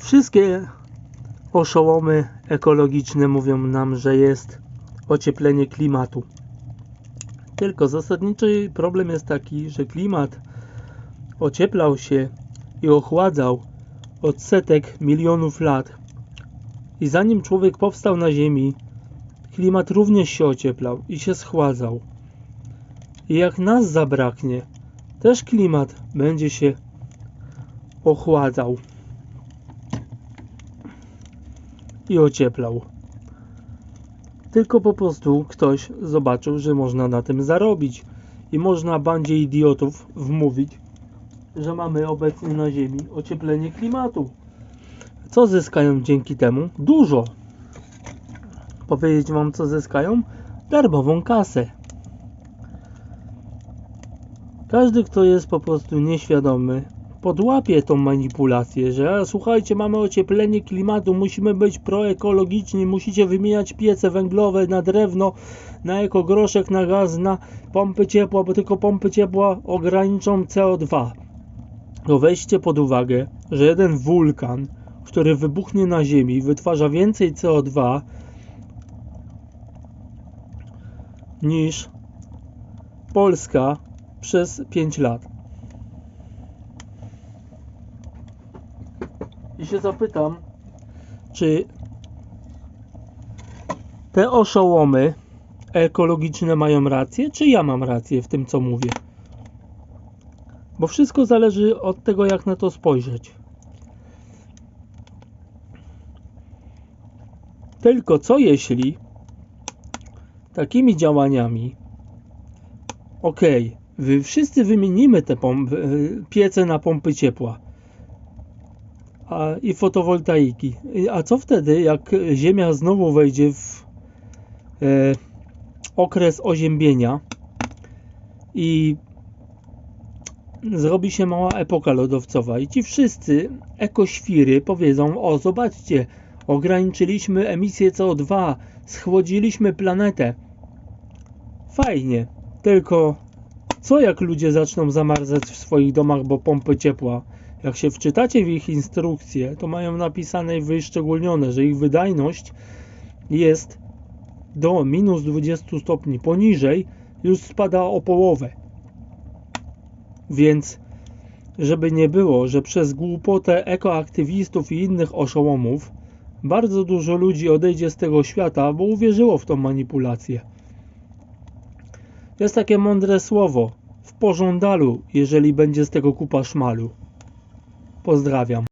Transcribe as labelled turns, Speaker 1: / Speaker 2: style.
Speaker 1: Wszystkie oszołomy ekologiczne mówią nam, że jest ocieplenie klimatu. Tylko zasadniczy problem jest taki, że klimat ocieplał się i ochładzał od setek milionów lat. I zanim człowiek powstał na Ziemi, klimat również się ocieplał i się schładzał. I jak nas zabraknie, też klimat będzie się ochładzał i ocieplał. Tylko po prostu ktoś zobaczył, że można na tym zarobić i można bandzie idiotów wmówić, że mamy obecnie na Ziemi ocieplenie klimatu. Co zyskają dzięki temu? Dużo. Powiedzieć wam, co zyskają? Darmową kasę. Każdy, kto jest po prostu nieświadomy, podłapie tą manipulację, że słuchajcie, mamy ocieplenie klimatu, musimy być proekologiczni, musicie wymieniać piece węglowe na drewno, na ekogroszek, na gaz, na pompy ciepła, bo tylko pompy ciepła ograniczą CO2. To weźcie pod uwagę, że jeden wulkan, który wybuchnie na Ziemi, wytwarza więcej CO2 niż Polska przez 5 lat. I się zapytam, czy te oszołomy ekologiczne mają rację, czy ja mam rację w tym, co mówię? Bo wszystko zależy od tego, jak na to spojrzeć. Tylko co jeśli takimi działaniami ok, wy wszyscy wymienimy te piece na pompy ciepła a, i fotowoltaiki. A co wtedy, jak Ziemia znowu wejdzie w e, okres oziębienia i zrobi się mała epoka lodowcowa i ci wszyscy ekoświry powiedzą, o zobaczcie, ograniczyliśmy emisję CO2, schłodziliśmy planetę. Fajnie, tylko co jak ludzie zaczną zamarzać w swoich domach, bo pompy ciepła? Jak się wczytacie w ich instrukcje, to mają napisane i wyszczególnione, że ich wydajność jest do minus 20 stopni. Poniżej już spada o połowę. Więc żeby nie było, że przez głupotę ekoaktywistów i innych oszołomów bardzo dużo ludzi odejdzie z tego świata, bo uwierzyło w tą manipulację. Jest takie mądre słowo w pożądalu, jeżeli będzie z tego kupa szmalu. Pozdrawiam.